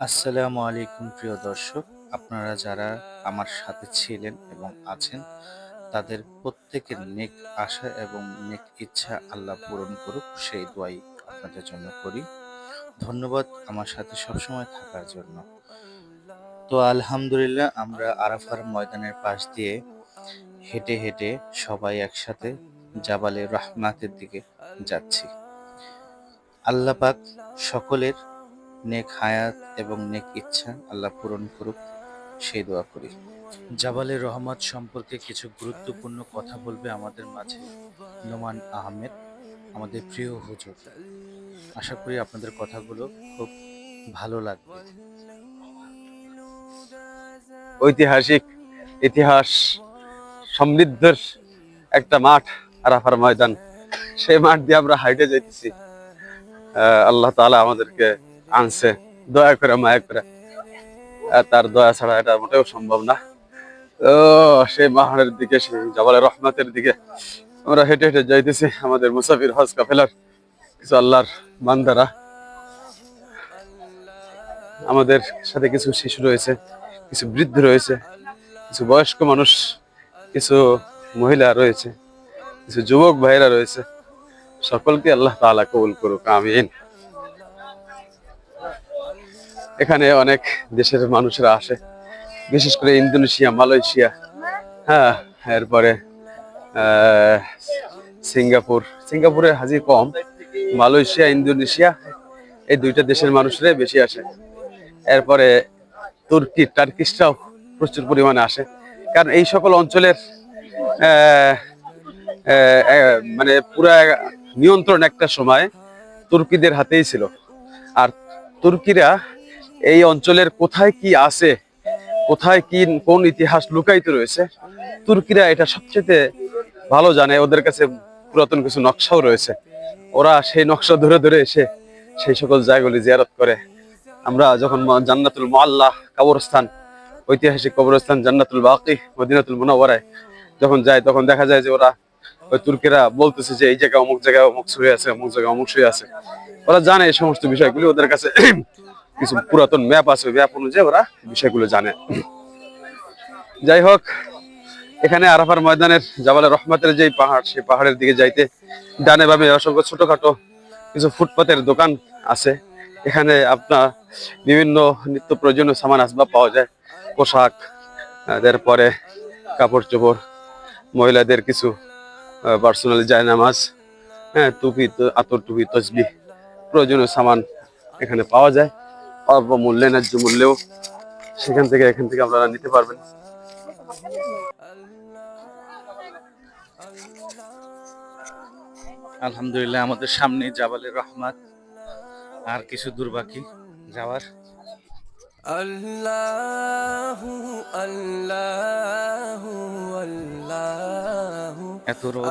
আসসালামু আলাইকুম, প্রিয় দর্শক। আপনারা যারা আমার সাথে ছিলেন এবং আছেন, তাদের প্রত্যেকের নেক আশা এবং নেক ইচ্ছা আল্লাহ পূরণ করুক, সেই দোয়াই আপনাদের জন্য করি। ধন্যবাদ আমার সাথে সবসময় থাকার জন্য। তো আলহামদুলিল্লাহ, আমরা আরাফার ময়দানের পাশ দিয়ে হেঁটে হেঁটে সবাই একসাথে জাবালে রহমাতের দিকে যাচ্ছি। আল্লাহ পাক সকলের নেক হায়াত এবং নেক ইচ্ছা আল্লাহ পূরণ করুক, সেই দোয়া করি। জাবালের রহমত সম্পর্কে কিছু গুরুত্বপূর্ণ কথা বলবে আমাদের মাঝে নোমান আহমেদ, আমাদের প্রিয় হুজুর। আশা করি আপনাদের কথাগুলো খুব ভালো লাগবে। ঐতিহাসিক ইতিহাস, সমৃদ্ধর একটা মাঠ, আরাফার ময়দান সেই মাঠ দিয়ে আমরা হাইটে যাইতেছি। আল্লাহ তাআলা আমাদেরকে আনছে। দয়া করে, মায়া করে। তার দয়া ছাড়া এটা মোটেও সম্ভব না। তো সেই পাহাড়ের দিকে, সেই জবালের রহমতের দিকে। আমরা হেঁটে হেঁটে যাইতেছি আমাদের মুসাফির হজ কাফেলার, কিছু আল্লাহর বান্দারা। আমাদের সাথে কিছু শিশু রয়েছে, কিছু বৃদ্ধ রয়েছে, কিছু বয়স্ক মানুষ, কিছু মহিলা রয়েছে, কিছু যুবক ভাইরা রয়েছে। সকলকে আল্লাহ তাআলা কবুল করুক, আমিন। এখানে অনেক দেশের মানুষরা আসে, বিশেষ করে ইন্দোনেশিয়া, মালয়েশিয়া হ্যাঁ এরপরে সিঙ্গাপুর, সিঙ্গাপুরে হাজির কম, মালয়েশিয়া, ইন্দোনেশিয়া, এই দুইটা দেশের মানুষরাই বেশি আসে। এরপরে তুর্কি, টার্কিশরাও প্রচুর পরিমাণে আসে। কারণ এই সকল অঞ্চলের মানে পুরা নিয়ন্ত্রণ একটা সময় তুর্কিদের হাতেই ছিল। আর তুর্কিরা এই অঞ্চলের কোথায় কি আছে? কোথায় কি, কোন ইতিহাস লুকায়িত রয়েছে? তুর্কিরা এটা সবচেয়ে ভালো জানে। ওদের কাছে পুরাতন কিছু নকশাও রয়েছে। ওরা সেই নকশা ধরে ধরে এসে সেই সকল জায়গাগুলি জিয়ারত করে। আমরা যখন জান্নাতুল মোয়াল্লাহ কবরস্থান, ঐতিহাসিক কবরস্থান জান্নাতুল বাকি, মদিনাতুল মুনাওয়ারায় যখন যায়, তখন দেখা যায় যে ওরা ওই তুর্কিরা বলতেছে যে এই জায়গায় অমুক জায়গায় অমুক শুয়ে আছে, অমুক জায়গায় অমুক শুয়ে আছে। ওরা জানে এই সমস্ত বিষয়গুলি। ওদের কাছে কিছু পুরাতন ম্যাপ আছে ম্যাপ অনুযায়ী ওরা বিষয়গুলো জানে। যাই হোক, এখানে আরাফার ময়দানের জাবালে রহমতের যে পাহাড়, সেই পাহাড়ের দিকে যাইতে ডানে বামে অসংখ্য ছোটখাটো কিছু ফুটপাতের দোকান আছে। এখানে আপনার বিভিন্ন নিত্য প্রয়োজনীয় সামান, আসবাব পাওয়া যায়। পোশাক এরপরে কাপড় চোপড়, মহিলাদের কিছু পার্সোনাল জায়নামাজ হ্যাঁ টুপি, আতর টুপি, তসবি, প্রয়োজনীয় সামান এখানে পাওয়া যায়। অল্প মূল্যে ন্যায্য মূল্যেও সেখান থেকে এখান থেকে আপনারা নিতে পারবেন। আলহামদুলিল্লাহ আমাদের সামনে জাবালের রহমাত। আর কিছু দূর যাওয়ার। আল্লাহু আল্লাহু আল্লাহু। এত রোদ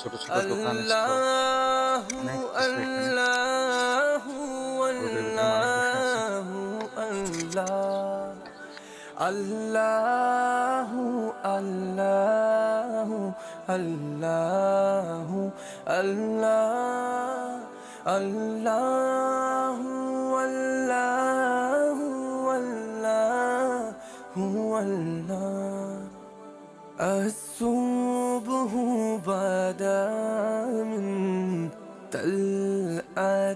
ছোট ছোট দোকান الله الله الله الله الله والله والله والله الصبح بدا من طلعته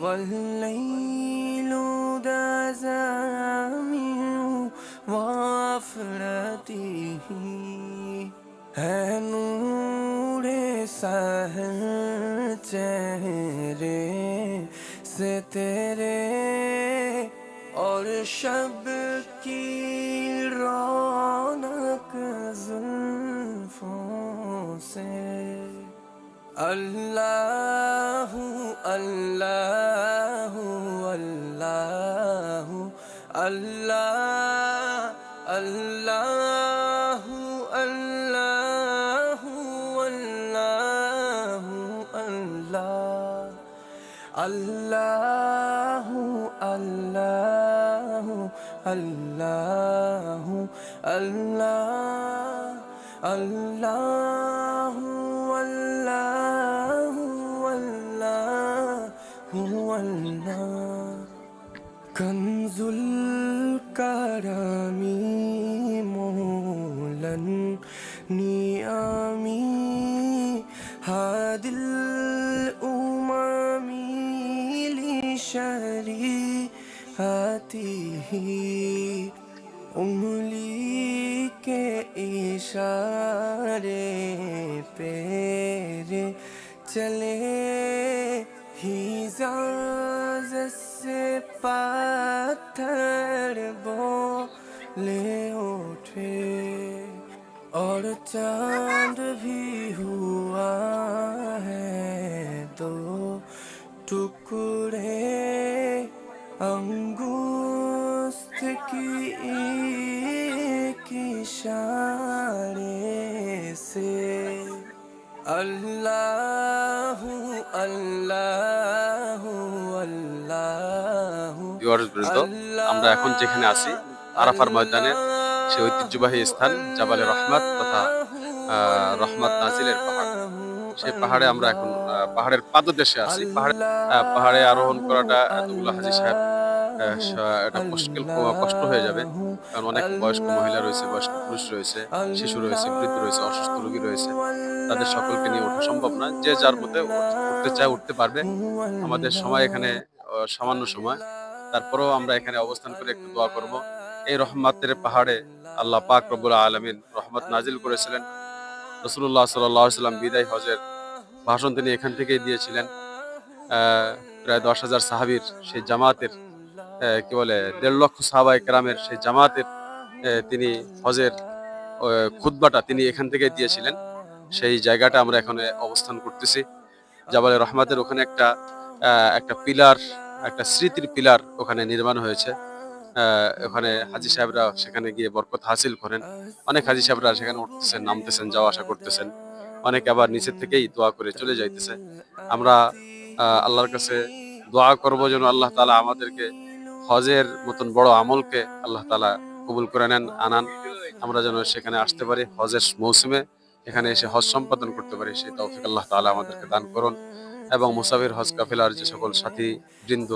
والليل افراتی ہی ہے نور سہل چہرے سے تیرے اور شب کی رونق زلفوں سے اللہ اللہ اللہ اللہ الله الله الله الله الله الله الله الله الله الله الله الله كنز الله করমি মোলন নিয়ামি হাদিল উমামি লিশরি হাতিহি। উমলি কে ইশারে পেরে চলে ही जा पत्थर बोले उठे और चाँद भी हुआ है दो टुकड़े अंगुस्त की एक इशारे से अल्लाह अल्लाह ভিওয়ার্স বৃন্দ, আমরা এখন যেখানে আছি, আরাফার ময়দানের সে ঐতিহ্যবাহী স্থান জাবালে রহমাত তথা রহমাত নাজিলের পাহাড়। সেই পাহাড়ে আমরা এখন পাহাড়ের পাদদেশে আছি। পাহাড়ে পাহাড়ে আরোহণ করাটা এতগুলো হাজি সাহেব এটা মুশকিল কষ্ট হয়ে যাবে। কারণ অনেক বয়স্ক মহিলা রয়েছে, বয়স্ক পুরুষ রয়েছে, শিশু রয়েছে, বৃদ্ধ রয়েছে, অসুস্থ রোগী রয়েছে। তাদের সকলকে নিয়ে ওঠা সম্ভব না। যে যার মধ্যে উঠতে চায়, উঠতে পারবে। আমাদের সময় এখানে সামান্য সময়। তারপরেও আমরা এখানে অবস্থান করে একটু দোয়া করব। এই রহমাতের পাহাড়ে আল্লাহ পাক রব্বুল আলমিন রহমত নাজিল করেছিলেন। রসুল্লাহ সাল্লাম বিদায় হজের ভাষণ তিনি এখান থেকেই দিয়েছিলেন। প্রায় দশ হাজার সাহাবির সেই জামাতের কি বলে দেড় লক্ষ সাহাবাই কেরামের সেই জামাতের তিনি হজের আহ, খুতবাটা তিনি এখান থেকে দিয়েছিলেন। সেই জায়গাটা আমরা এখানে অবস্থান করতেছি। জাবালে রহমাতের ওখানে একটা একটা পিলার একটা স্মৃতির পিলার ওখানে নির্মাণ হয়েছে। ওখানে হাজি সাহেবরা সেখানে গিয়ে বরকত হাসিল করেন। অনেক হাজি সাহেবরা সেখানে উঠতেছেন, নামতেছেন, যাওয়া আসা করতেছেন। অনেকে আবার নিচের থেকেই দোয়া করে চলে যাইতেছে। আমরা আল্লাহর কাছে দোয়া করব যেন আল্লাহ তালা আমাদেরকে হজের মতন বড় আমলকে আল্লাহ তালা কবুল করে নেন, আনান। আমরা যেন সেখানে আসতে পারি হজের মৌসুমে। এখানে এসে হজ সম্পাদন করতে পারি, সেই তৌফিক আল্লাহ তালা আমাদেরকে দান করুন। এবং মুসাফির হজ কাফিলার যে সকল সাথী বৃন্দ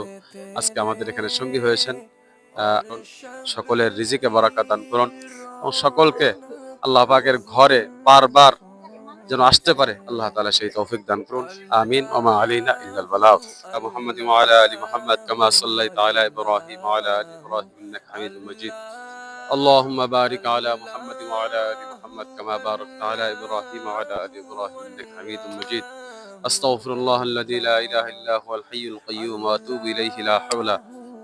আজকে আমাদের এখানে সঙ্গী হয়েছেন আহ, সকলের রিজিকে বারাকা দান করুন এবং সকলকে আল্লাহ পাকের ঘরে বারবার যেন আসতে পারে আল্লাহ তাআলা সেই তৌফিক দান করুন আমিন ওমা আলিনা ইল্লাল বালাগ মুহাম্মদ ওয়া আলা আলি মুহাম্মদ কামা সাল্লাইতা আলা ইব্রাহিম ওয়া আলা আলি ইব্রাহিম ইন্নাকা হামিদুম মাজিদ اللهم بارك على محمد وعلى ال محمد كما باركت على ابراهيم وعلى ال ابراهيم انك حميد مجيد استغفر الله الذي لا اله الا هو الحي القيوم واتوب اليه لا حول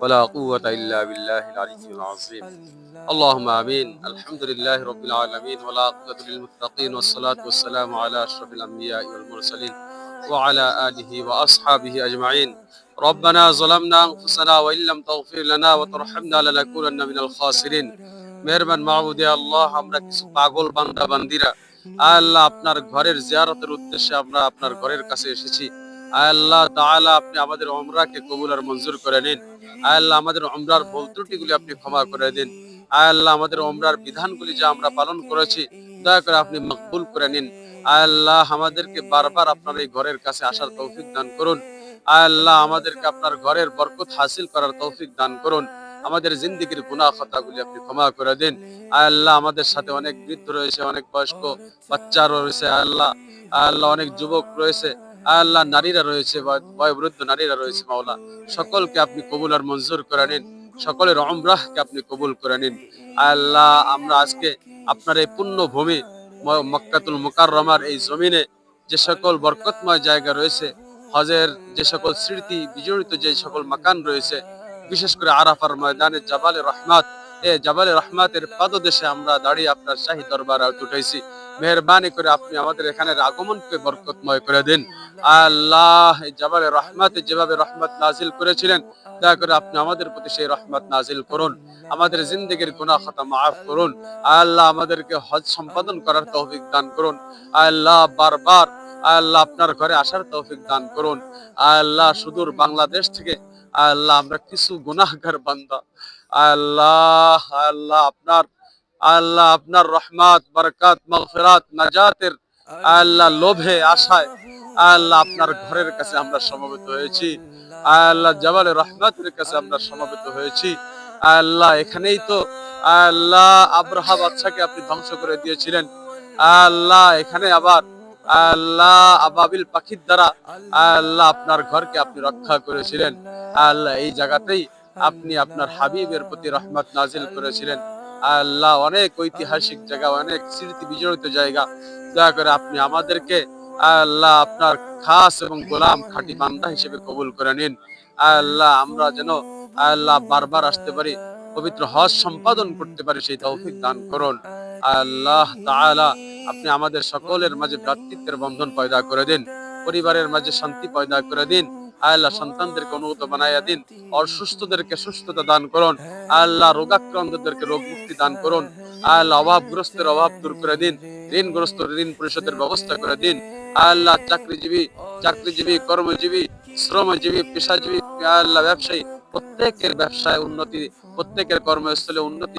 ولا قوه الا بالله العلي العظيم اللهم امين الحمد لله رب العالمين والعاقبه للمتقين والصلاه والسلام على اشرف الانبياء والمرسلين وعلى اله واصحابه اجمعين ربنا ظلمنا انفسنا وان لم تغفر لنا وترحمنا لنكونن من الخاسرين মেহরবান মাহবুদে আল্লাহ আমরা কিছু পাগল বান্দা বান্দিরা আয় আল্লাহ আপনার ঘরের জিয়ারতের উদ্দেশ্যে আমরা আপনার ঘরের কাছে এসেছি। আল্লাহ তাআলা আপনি আমাদের উমরাকে কবুল আর মঞ্জুর করে নিন। আল্লাহ আমাদের উমরার ভুল ত্রুটিগুলি আপনি ক্ষমা করে দিন। আল্লাহ আমাদের উমরার বিধানগুলি যা আমরা পালন করেছি, দয়া করে আপনি মকবুল করে নিন। আল্লাহ আমাদেরকে বারবার আপনার এই ঘরের কাছে আসার তৌফিক দান করুন। আল্লাহ আমাদেরকে আপনার ঘরের বরকত হাসিল করার তৌফিক দান করুন। আমাদের জিন্দগির গুনাহ খাতাগুলি আপনি ক্ষমা করে দিন। আল্লাহ, আমাদের সাথে অনেক বৃদ্ধ রয়েছে, অনেক বয়স্ক বাচ্চা রয়েছে আল্লাহ আল্লাহ, অনেক যুবক রয়েছে আল্লাহ, নারীরা রয়েছে, বয়- বয়োবৃদ্ধ নারীরা রয়েছে, মাওলা। সকলকে আপনি কবুল আর মঞ্জুর করে নিন। সকলের অমরাহকে আপনি কবুল করে নিন। আল্লাহ, আমরা আজকে আপনার এই পুণ্য ভূমি মক্কাতুল মুকাররমার এই জমিনে যে সকল বরকতময় জায়গা রয়েছে, হজের যে সকল স্মৃতি, বিজড়িত যে সকল মাকান রয়েছে বিশেষ করে আরাফার ময়দানে জাবালে রহমাত, এ জাবালে রহমাতের পাদদেশে আমরা দাঁড়িয়ে আপনার শাহী দরবার উঠাইছি মেহরবানি করে আপনি আমাদের এখানের আগমনকে বরকতময় করে দিন। আল্লাহ জাবালে রহমাতে যেভাবে রহমত নাজিল করেছিলেন, দয়া করে আপনি আমাদের প্রতি সেই রহমত নাজিল করুন। আমাদের জিন্দগির গুনাহ খাতা মাফ করুন। আল্লাহ আমাদেরকে হজ সম্পাদন করার তৌফিক দান করুন। আল্লাহ বারবার, আল্লাহ আপনার ঘরে আসার তৌফিক দান করুন। আল্লাহ সুদূর বাংলাদেশ থেকে আল্লাহ, আমরা কিছু গুনাহগার বান্দা। আল্লাহ আল্লাহ, আপনার আল্লাহ, আপনার রহমাত, বরকাত, মাগফিরাত, নাজাতের আল্লাহ লোভে, আশায়, আল্লাহ আপনার ঘরের কাছে আমরা সমবেত হয়েছি। আল্লাহ জবালে রহমাতের কাছে আমরা সমবেত হয়েছি। আল্লাহ, এখানেই তো আল্লাহ আব্রাহা বাচ্চাকে আপনি ধ্বংস করে দিয়েছিলেন। আল্লাহ, এখানে আবার আল্লাহ আবাবিল পাখির দ্বারা আল্লাহ আপনার ঘরকে আপনি রক্ষা করেছিলেন। আল্লাহ এই জায়গাতেই আপনি আপনার হাবিবের প্রতি রহমত নাজিল করেছিলেন। আল্লাহ অনেক ঐতিহাসিক জায়গা, অনেক স্মৃতি বিজড়িত জায়গা। দয়া করে আপনি আমাদেরকে আল্লাহ আপনার খাস এবং গোলাম খাঁটি বান্দা হিসেবে কবুল করে নিন। আল্লাহ আমরা যেন আল্লাহ বারবার আসতে পারি, পবিত্র হজ সম্পাদন করতে পারি, সেই তৌফিক দান করুন। আল্লাহ তাআলা আপনি আমাদের সকলের মাঝে ভ্রাতৃত্বের বন্ধন পয়দা করে দিন, পরিবারের মাঝে শান্তি পয়দা করে দিন, আল্লাহ সন্তানদেরকে অনুগত বানাইয়া দিন, অসুস্থদেরকে সুস্থতা দান করুন, আল্লাহ রোগাক্রান্তদেরকে রোগ মুক্তি দান করুন, আল্লাহ অভাবগ্রস্তের অভাব দূর করে দিন, ঋণগ্রস্ত ঋণ পরিশোধের ব্যবস্থা করে দিন, আল্লাহ চাকরিজীবী চাকরিজীবী, কর্মজীবী, শ্রমজীবী, পেশাজীবী, আল্লাহ ব্যবসায়ী, প্রত্যেকের ব্যবসায় উন্নতি, প্রত্যেকের কর্মস্থলে উন্নতি